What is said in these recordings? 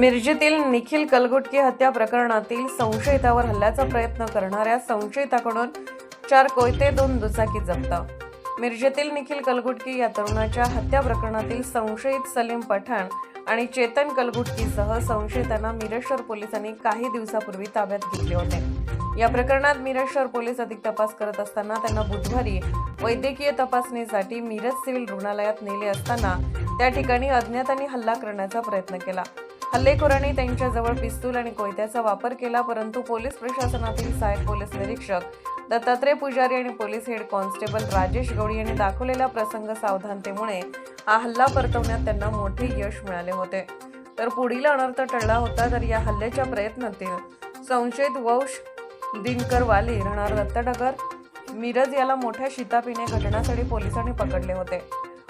मिरजेतील निखिल कलगुटके हत्या प्रकरणातील संशयितावर हल्ल्याचा प्रयत्न करणाऱ्या संशयिताकडून चार कोयते दोन दुचाकी जप्त. मिरजेतील निखिल कलगुटकी या तरुणाच्या हत्या प्रकरणातील संशयित सलीम पठाण आणि चेतन कलगुटकीसह संशयितांना मिरज शहर पोलिसांनी काही दिवसापूर्वी ताब्यात घेतले होते. या प्रकरणात मिरज शहर पोलीस अधिक तपास करत असताना त्यांना बुधवारी वैद्यकीय तपासणीसाठी मिरज सिव्हिल रुग्णालयात नेले असताना त्या ठिकाणी अज्ञातांनी हल्ला करण्याचा प्रयत्न केला. हल्लेखोरांनी त्यांच्याजवळ पिस्तूल आणि कोयत्याचा वापर केला परंतु पोलीस प्रशासनातील सहाय्यक पोलीस निरीक्षक दत्तात्रय पुजारी आणि police head constable Rajesh Gawali यांनी दाखवलेला प्रसंग सावधानतेमुळे हा हल्ला परतवण्यात त्यांना मोठे यश मिळाले होते. तर पुढील अनर्थ टळला होता तर या हल्ल्याच्या प्रयत्नातील संशयित वंश दिनकर वाली राहणार दत्तनगर मिरज याला मोठ्या शितापीने घटनास्थळी पोलिसांनी पकडले होते.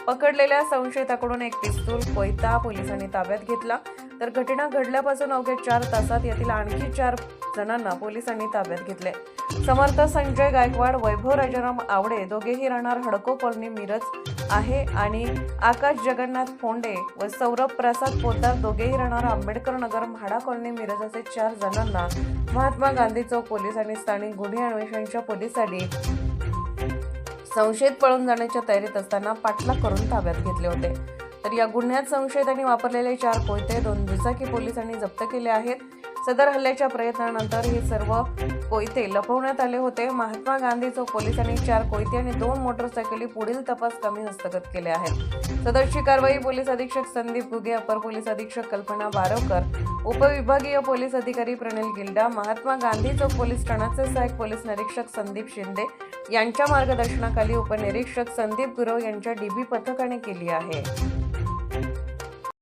पकडलेल्या संशयिताकडून एक पिस्तूल कोयता पोलिसांनी ताब्यात घेतला. तर घटना घडल्यापासून अवघ्या चार तासात यातील आणखी चार जणांना पोलिसांनी ताब्यात घेतले. समर्थ संजय गायकवाड वैभव राजाराम आवडे दोघेही राहणार हडको कॉलनी मिरज आहे आणि आकाश जगन्नाथ फोंडे व सौरभ प्रसाद पोद्दार दोघेही राहणार आंबेडकर नगर म्हाडा कॉलनी मिरज असे चार जणांना महात्मा गांधी चौक पोलिसांनी स्थानिक गुन्हे अन्वेषणच्या पोलिसांनी संशयित पळून जाण्याच्या तयारीत असताना पाठलाग करून ताब्यात घेतले होते. तर या गुन्ह्यात संशयितांनी वापरलेले चार कोयते दोन दुचाकी पोलिसांनी जप्त केले आहेत. सदर हल्ल्याच्या प्रयत्नानंतर हे सर्व कोयते लपवण्यात आले होते. महात्मा गांधी चौक पोलिसांनी चार कोयते आणि दोन मोटरसायकली पुढील तपास कमी हस्तगत केले आहेत. सदरची कारवाई पोलीस अधीक्षक संदीप घुगे अपर पोलीस अधीक्षक कल्पना बारवकर उपविभागीय पोलीस अधिकारी प्रणिल गिल्डा महात्मा गांधी चौक पोलीस ठाण्याचे सहाय्यक पोलीस निरीक्षक संदीप शिंदे यांच्या मार्गदर्शनाखाली उपनिरीक्षक संदीप गुरव यांच्या डीबी पथकाने केली आहे.